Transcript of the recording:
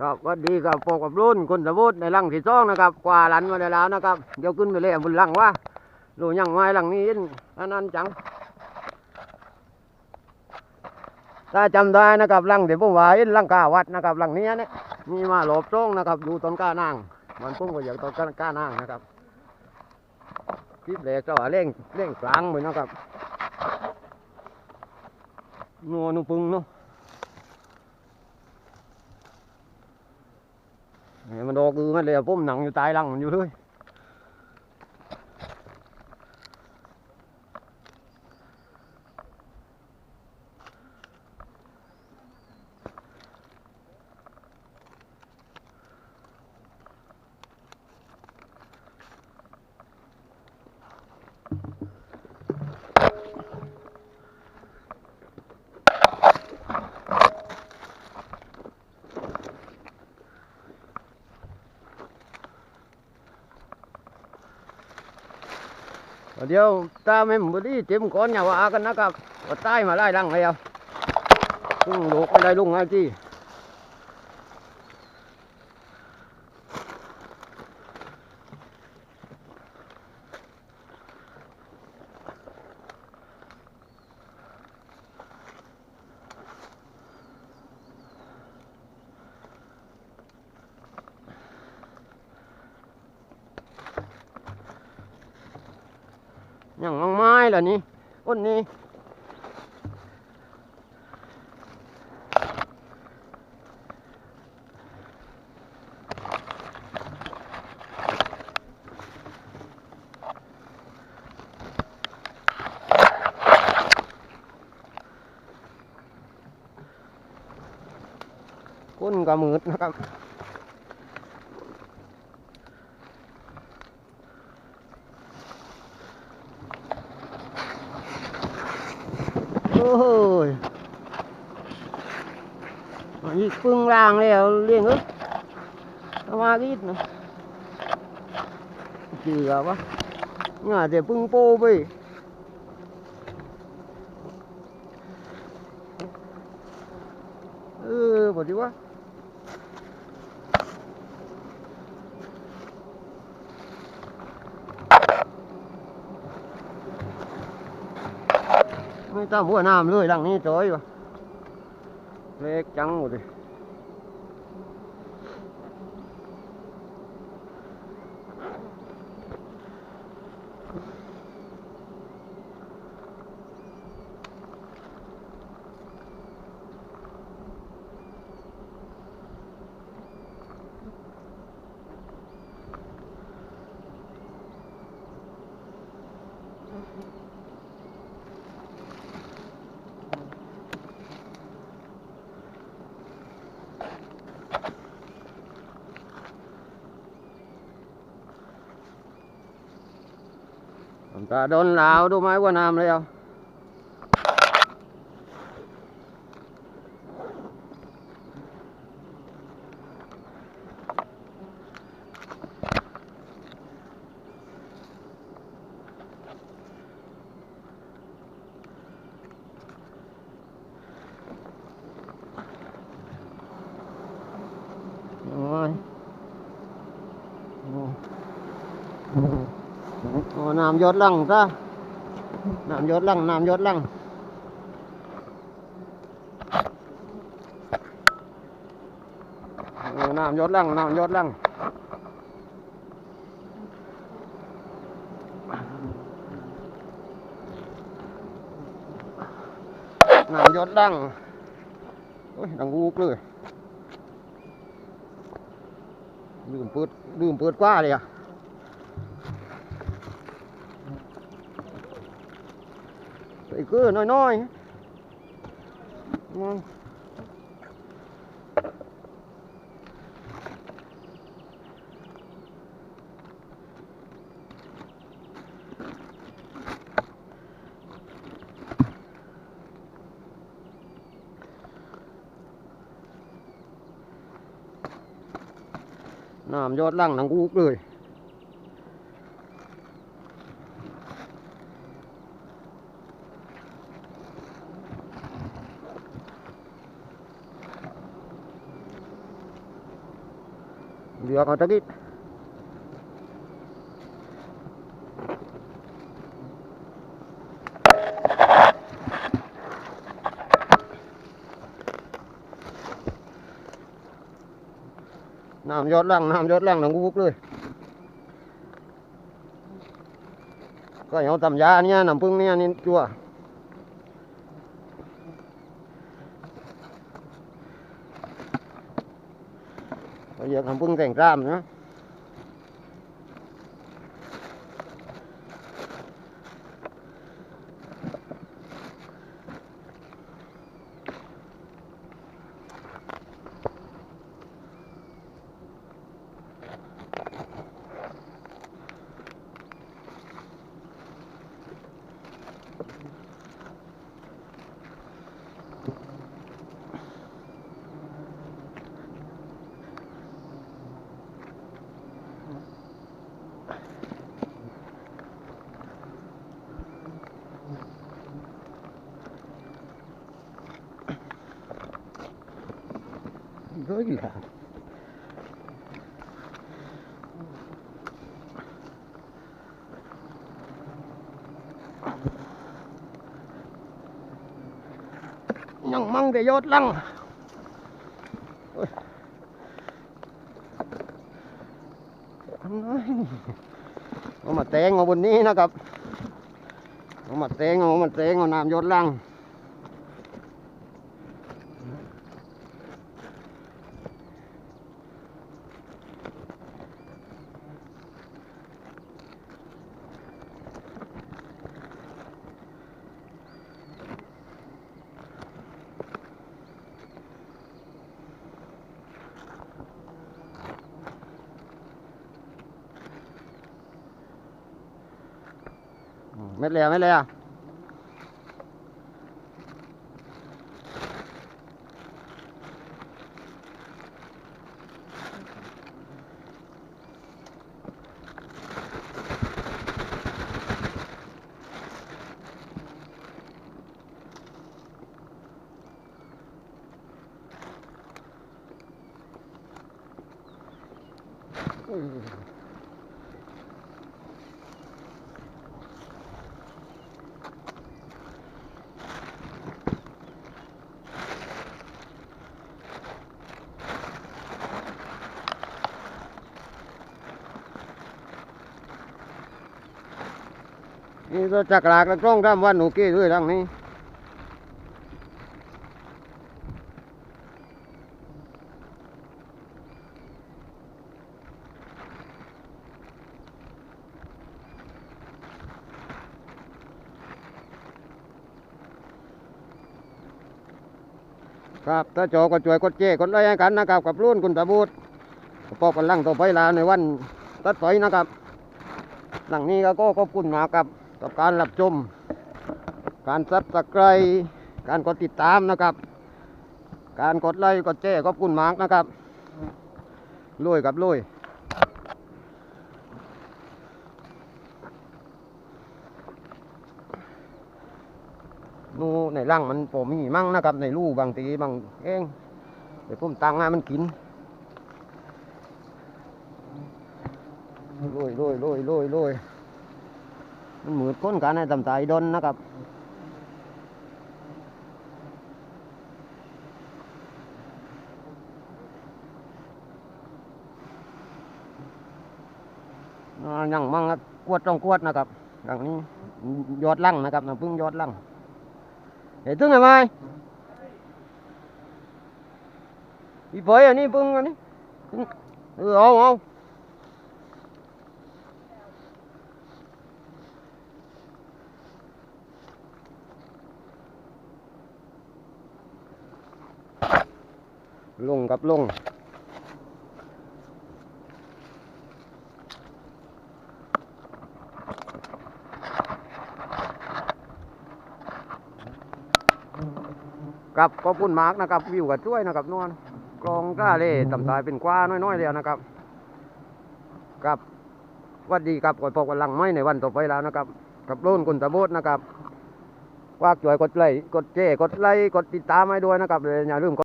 ครับวัสดีครับพบกับรุ่นคนสมุทรในลังที่สองนะครับกว่าหลันมาได้แล้วนะครับเดี๋ยวขึ้นไปเลยบนลังว่าดูยังไงลังนี้อินอันนั้นจังถ้าจำได้นะครับลังที่ผมว่าอินลังกาวัดนะครับลังนี้เนี่ยมีมาหลบตรงนะครับอยู่ต้นก้านางมันพุ่งก็อย่ากต้นก้านางนะครับคลิปเล็กก็เร่งเร่งกลางเหมือนนะครับนัวนุปึงเนาะ เนี่ยมันด อกคือมันเลยพุ่มหนังอยู่ใต้ลังมันอยู่เลย เดี๋ยวตาไม่หมดที่เต็มก้อนอย่าว่ากันนะครับว่าใต้มาไล่ดังเล้วลุงลูกไม่ได้ลุงไงที่ อยังมังไม้เหล่ะนี่อ้นนี่ก้นกระมืดนะครับ ยอันนี้ปึ้งล่างแล้วเลี้ยงเอ้ยมากิดนะเจือวะงาแต่ปึ้งโป้ไปเออบอกดีวะ ไม่ต้องหัวน้ำเลยหลังนี้จอยวะเล็กจังหมดเลยผ มตาโดนลาวดูไหมว่าน้ำเลยเอาโอ้ยโอ้โอ้ น้ำยดลังซะน้ำยดลังน้ำยดลังน้ำยดลังน้ำยดลังน้ำยดลังโอ้ยดังกูกเลยลืมเปิดลืมเปิดกว้าเลยอะ ใส่เกลือน้อยๆมันน้ำยอดล่างหนังกูกเลย น เหลือกเอาตะกี้น้ำยอดล่างน้ำยอดล่างหนังกุ๊กเลยก็เอาตำยาเนี่ยน้ำพึ่งเนี่ยนี่จั่ว เราอยาก น้ำพึ่งแต่งกล้ามนะเฮ้ยล่ะยังมั่งแต่ยอดลังเฮ้ยอันนั้นเอามาแตงเอาบนนี้นะครับ เอามาแตงเอามาแตงเอาน้ำยอดลัง อืมเม็ด นี่ก็จักรากระจ้องทำวันหนูกี้ด้วยทางนี้ครับถ้าโจก็ช่วยกดเจกดไลค์ให้กันนะครับกับรุ่นคุณตาบูดปอบกันลังต่อไปลาในวันตัดไฟนะครับหลังนี้ก็ก็ขอบคุณมากครับ กับการรับชม การซับสไครการกดติดตามนะครับ การกดไลค์กดแชร์ขอบคุณมากนะครับลุยกับลุยนูในร่างมันผมมีมั่งนะครับ ในรูบางทีบางเองเดี๋ยวผมตังให้มันกินลุยลุยลุยลุยลุย มันเหมือนก้นการให้ตำตายดนนะครับอ่ายังมั่งครับกวดต้องกวดนะครับอย่างนี้ยอดลังนะครับน้ำพึ่งยอดลังเห็นตึ้งไหมอีเผยอันนี้พึ่งอันนี้เออเอาเอา ลงกับลงครับขอบคุณมาร์กนะครับวิวกับช่วยนะครับนวลกรองกล้าเล่ต่ำตายเป็นกว้าน้อยๆเดียวนะครับครับวัดดีครับกดพบกันลังไม้ในวันต่อไปแล้วนะครับกับรุ่นคุณตะโบดนะครับว่าช่วยกดไลค์กดแชร์กดไลค์กดติดตามให้ด้วยนะครับเลยอย่าลืมกด